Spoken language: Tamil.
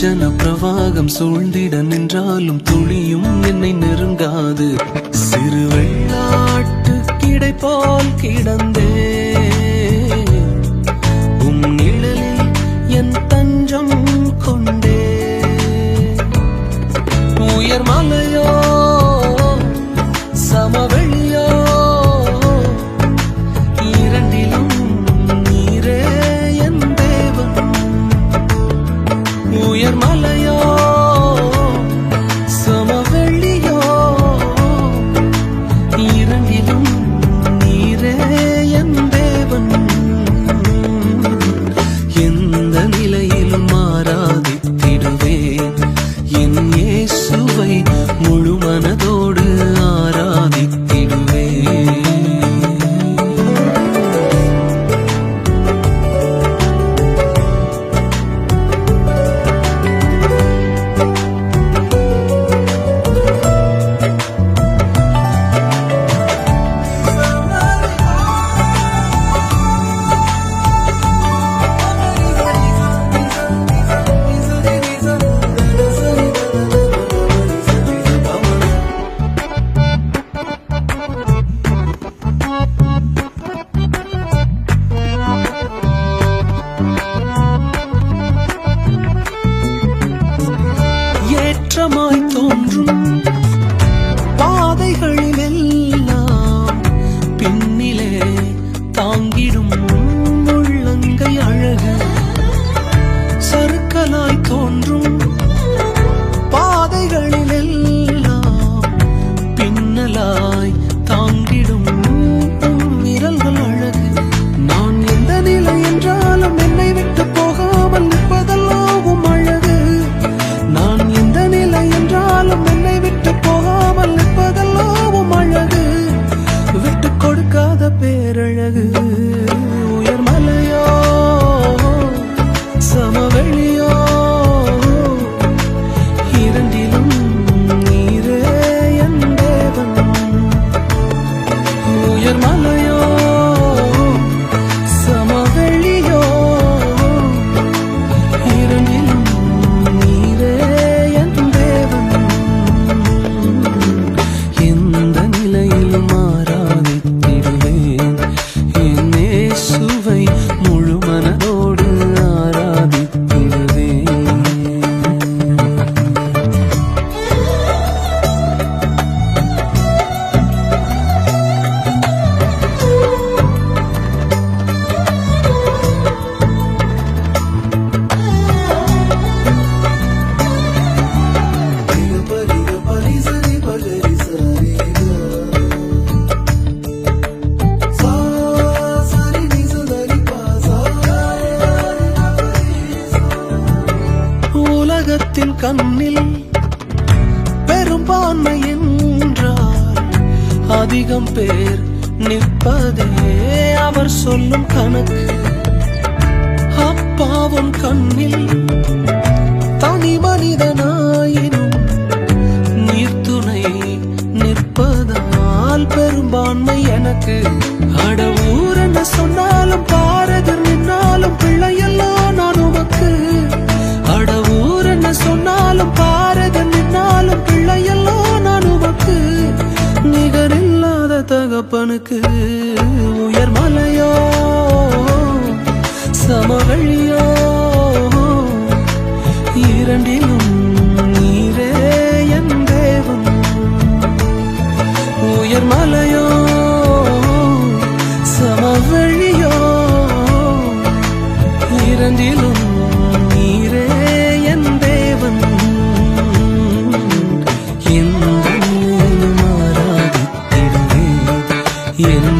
துர்ச்சன பிரவாகம் சூழ்ந்திட நின்றாலும் துளியும் என்னை நெருங்காது. சிறு வெள்ளாட்டு கிடை போல் கிடந்தே. உம் நிழலில் என் தஞ்சம் கொண்டே. உயர் மலையோ தோற்றமாய் தோன்றும். கண்ணில் பெரும்பான்மை என்றார் அதிகம் பேர் நிற்பதே அவர் சொல்லும் கணக்கு. அப்பாவும் கண்ணில் தனி மனிதனாயினும் நீர்த்துணை நிற்பதால் பெரும்பான்மை எனக்கு. அடவூர் என்ன சொன்னாலும் பாரு மலையோ சமவழியோ இரண்டிலும் நீரே என் தேவன். என் மாறாதித்திடவே என்